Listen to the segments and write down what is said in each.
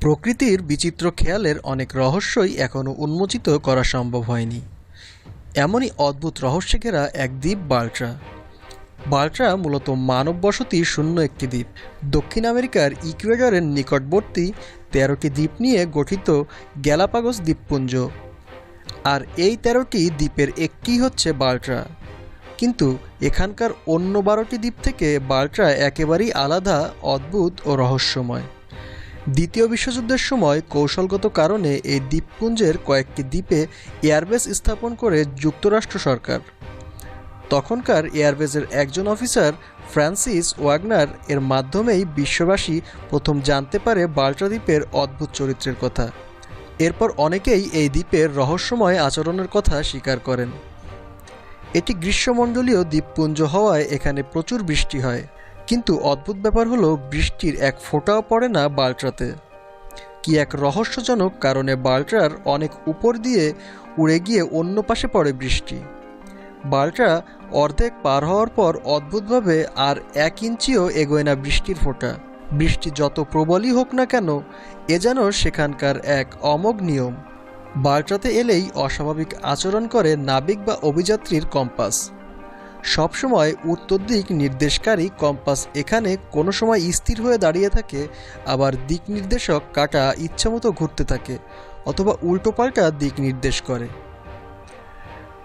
প্রকৃতির বিচিত্র খেয়ালের অনেক রহস্যই এখনও উন্মোচিত করা সম্ভব হয়নি। এমনই অদ্ভুত রহস্যে ঘেরা এক দ্বীপ বাল্ট্রা। বাল্ট্রা মূলত মানব বসতি শূন্য একটি দ্বীপ। দক্ষিণ আমেরিকার ইকুয়েডরের নিকটবর্তী তেরোটি দ্বীপ নিয়ে গঠিত গ্যালাপাগোস দ্বীপপুঞ্জ। আর এই তেরোটি দ্বীপের একটি হচ্ছে বাল্ট্রা। কিন্তু এখানকার অন্য বারোটি দ্বীপ থেকে বাল্ট্রা একেবারেই আলাদা, অদ্ভুত ও রহস্যময়। দ্বিতীয় বিশ্বযুদ্ধের সময় কৌশলগত কারণে এই দ্বীপপুঞ্জের কয়েকটি দ্বীপে এয়ারবেস স্থাপন করে যুক্তরাষ্ট্র সরকার। তখনকার এয়ারবেসের একজন অফিসার ফ্রান্সিস ওয়াগনার এর মাধ্যমেই বিশ্ববাসী প্রথম জানতে পারে বাল্ট্রা দ্বীপের অদ্ভুত চরিত্রের কথা। এরপর অনেকেই এই দ্বীপের রহস্যময় আচরণের কথা স্বীকার করেন। এটি গ্রীষ্মমণ্ডলীয় দ্বীপপুঞ্জ হওয়ায় এখানে প্রচুর বৃষ্টি হয়। কিন্তু অদ্ভুত ব্যাপার হলো, বৃষ্টির এক ফোঁটাও পড়ে না বাল্ট্রাতে। কি এক রহস্যজনক কারণে বাল্ট্রার অনেক উপর দিয়ে উড়ে গিয়ে অন্য পাশে পড়ে বৃষ্টি। বাল্ট্রা অর্ধেক পার হওয়ার পর অদ্ভুতভাবে আর এক ইঞ্চিও এগোয় না বৃষ্টির ফোঁটা। বৃষ্টি যত প্রবলই হোক না কেন, এ যেন সেখানকার এক অমোঘ নিয়ম। বাল্ট্রাতে এলেই অস্বাভাবিক আচরণ করে নাবিক বা অভিযাত্রীর কম্পাস। সবসময় উত্তর দিক নির্দেশকারী কম্পাস এখানে কোনো সময় স্থির হয়ে দাঁড়িয়ে থাকে, আবার দিক নির্দেশক কাটা ইচ্ছামতো ঘুরতে থাকে, অথবা উল্টোপাল্টা দিক নির্দেশ করে।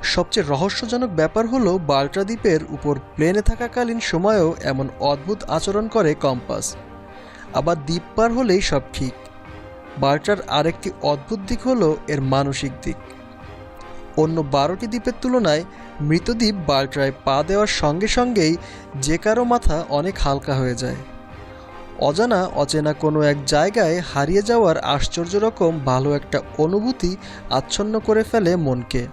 সবচেয়ে রহস্যজনক ব্যাপার হলো বাল্ট্রা দ্বীপের উপর প্লেনে থাকাকালীন সময়েও এমন অদ্ভুত আচরণ করে কম্পাস। আবার দ্বীপ পার হলেই সব ঠিক। বাল্ট্রার আরেকটি অদ্ভুত দিক হলো এর মানসিক দিক। অন্য বারোটি দ্বীপের তুলনায় মৃতদ্বীপ বাল্ট্রায় পা দেওয়ার সঙ্গে সঙ্গেই যে কারও মাথা অনেক হালকা হয়ে যায়। অজানা, অচেনা কোনো এক জায়গায় হারিয়ে যাওয়ার আশ্চর্য রকম ভালো একটা অনুভূতি আচ্ছন্ন করে ফেলে মনকে।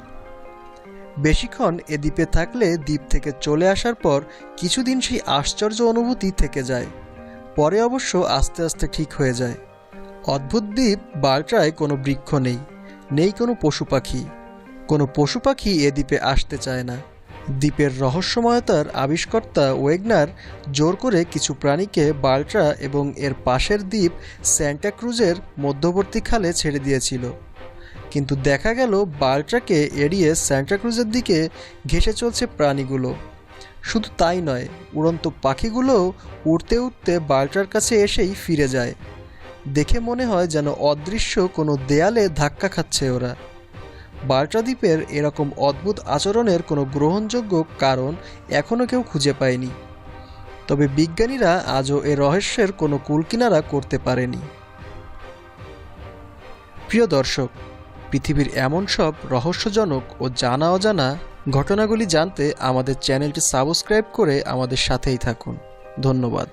বেশিক্ষণ এ দ্বীপে থাকলে দ্বীপ থেকে চলে আসার পর কিছুদিন সেই আশ্চর্য অনুভূতি থেকে যায়। পরে অবশ্য আস্তে আস্তে ঠিক হয়ে যায়। অদ্ভুত দ্বীপ বাল্ট্রায় কোনো বৃক্ষ নেই নেই কোনো পশু পাখি। কোনো পশু পাখি এ দ্বীপে আসতে চায় না। দ্বীপের রহস্যময়তার আবিষ্কর্তা ওয়েগনার জোর করে কিছু প্রাণীকে বাল্ট্রা এবং এর পাশের দ্বীপ স্যান্টা ক্রুজের মধ্যবর্তী খালে ছেড়ে দিয়েছিল। কিন্তু দেখা গেল বাল্ট্রাকে এড়িয়ে স্যান্টা ক্রুজের দিকে ঘেসে চলছে প্রাণীগুলো। শুধু তাই নয়, উড়ন্ত পাখিগুলোও উড়তে উড়তে বাল্ট্রার কাছে এসেই ফিরে যায়। দেখে মনে হয় যেন অদৃশ্য কোনো দেয়ালে ধাক্কা খাচ্ছে ওরা। বাল্ট্রা দ্বীপের এরকম অদ্ভুত আচরণের কোনো গ্রহণযোগ্য কারণ এখনও কেউ খুঁজে পায়নি। তবে বিজ্ঞানীরা আজও এ রহস্যের কোনো কুলকিনারা করতে পারেনি। প্রিয় দর্শক, পৃথিবীর এমন সব রহস্যজনক ও জানা অজানা ঘটনাগুলি জানতে আমাদের চ্যানেলটি সাবস্ক্রাইব করে আমাদের সাথেই থাকুন। ধন্যবাদ।